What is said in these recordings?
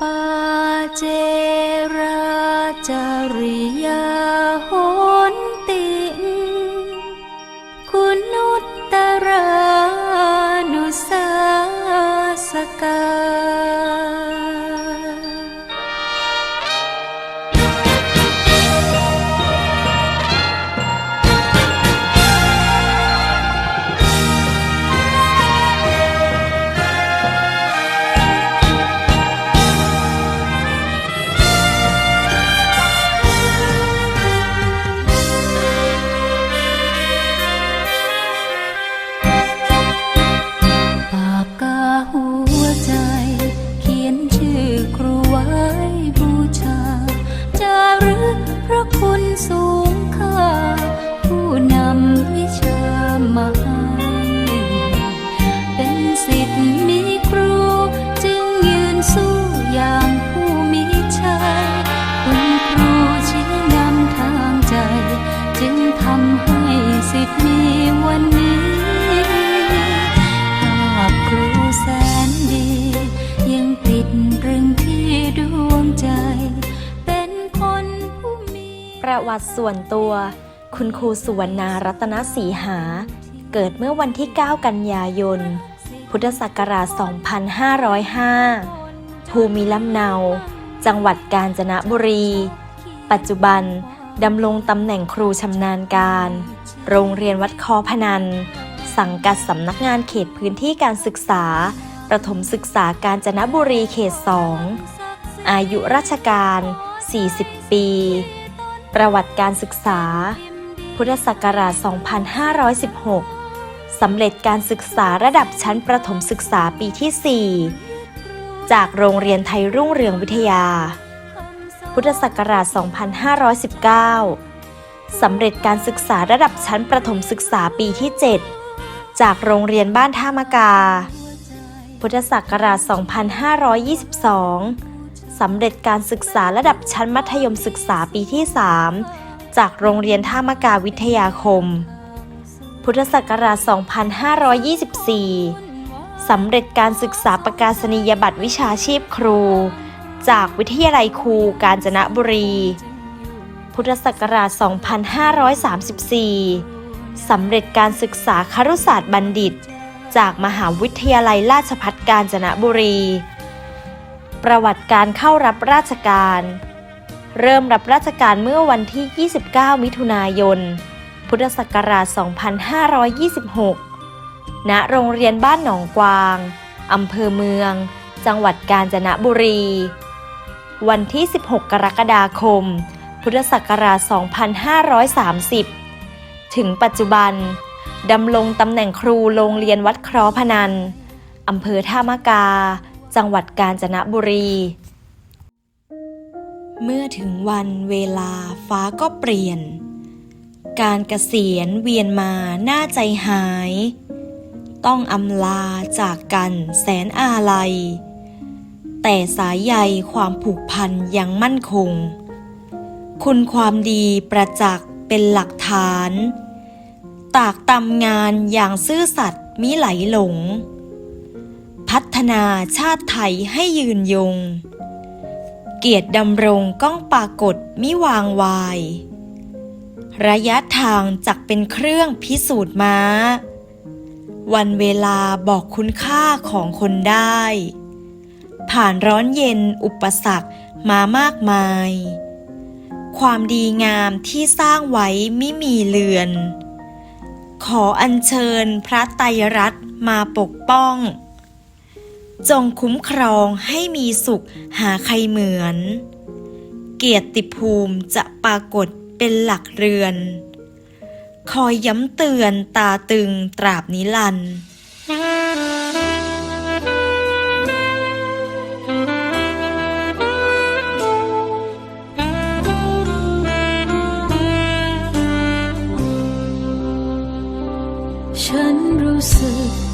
ปาเจราจาริยาโหนติงคุณุตตรานุสาสกา ประวัติส่วนตัว คุณครูสุวรรณารัตนศรีหา เกิดเมื่อวันที่ 9 กันยายน พุทธศักราช 2505 ภูมิลำเนา จังหวัดกาญจนบุรี ปัจจุบันดำรงตำแหน่งครูชำนาญการ โรงเรียนวัดคอพนัน สังกัดสำนักงานเขตพื้นที่การศึกษา ประถมศึกษากาญจนบุรีเขต 2 อายุราชการ 40 ปี ประวัติการศึกษา พุทธศักราช 2516 สำเร็จการศึกษาระดับชั้นประถมศึกษาปีที่ 4 จากโรงเรียนไทยรุ่งเรืองวิทยา พุทธศักราช 2519 สำเร็จการศึกษาระดับชั้นประถมศึกษาปีที่ 7 จากโรงเรียนบ้านท่ามะกา พุทธศักราช 2522 สำเร็จการศึกษาระดับชั้นมัธยมศึกษาปีที่ 3 จากโรงเรียนท่ามกาวิทยาคม พุทธศักราช 2524 สำเร็จการศึกษาประกาศนียบัตรวิชาชีพครู จากวิทยาลัยครูกาญจนบุรี พุทธศักราช 2534 สำเร็จการศึกษาครุศาสตร์บัณฑิต จากมหาวิทยาลัยราชภัฏกาญจนบุรี ประวัติการเข้ารับราชการ เริ่มรับราชการเมื่อวันที่ 29 มิถุนายน พุทธศักราช 2526 ณ โรงเรียนบ้านหนองกวาง อำเภอเมือง จังหวัดกาญจนบุรี วันที่ 16 กรกฎาคม พุทธศักราช 2530 ถึงปัจจุบัน ดำรงตำแหน่งครูโรงเรียนวัดคราะห์พนัน อำเภอท่ามะกา จังหวัดกาญจนบุรี เมื่อถึงวันเวลาฟ้าก็เปลี่ยน การเกษียณเวียนมาหน้าใจหาย ต้องอำลาจากกันแสนอาลัย แต่สายใยความผูกพันยังมั่นคง คุณความดีประจักษ์เป็นหลักฐาน ตากตำงานอย่างซื่อสัตย์มิไหลหลง พัฒนาชาติไทยให้ยืนยง เกียรติดำรงก้องปรากฏมิวางวาย ระยะทางจักเป็นเครื่องพิสูจน์ม้า วันเวลาบอกคุณค่าของคนได้ ผ่านร้อนเย็นอุปสรรคมามากมาย ความดีงามที่สร้างไว้ไม่มีเลือน ขออัญเชิญพระไตรรัตน์มาปกป้อง จงคุ้มครองให้มีสุขหาใครเหมือน เกียรติภูมิจะปรากฏเป็นหลักเรือน คอยย้ำเตือนตาตึงตราบนิรันดร์ฉันรู้สึก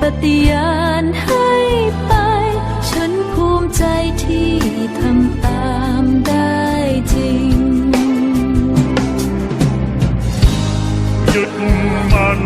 ปฏิญาณให้ไป ฉันภูมิใจที่ทำตามได้จริงยุดมัน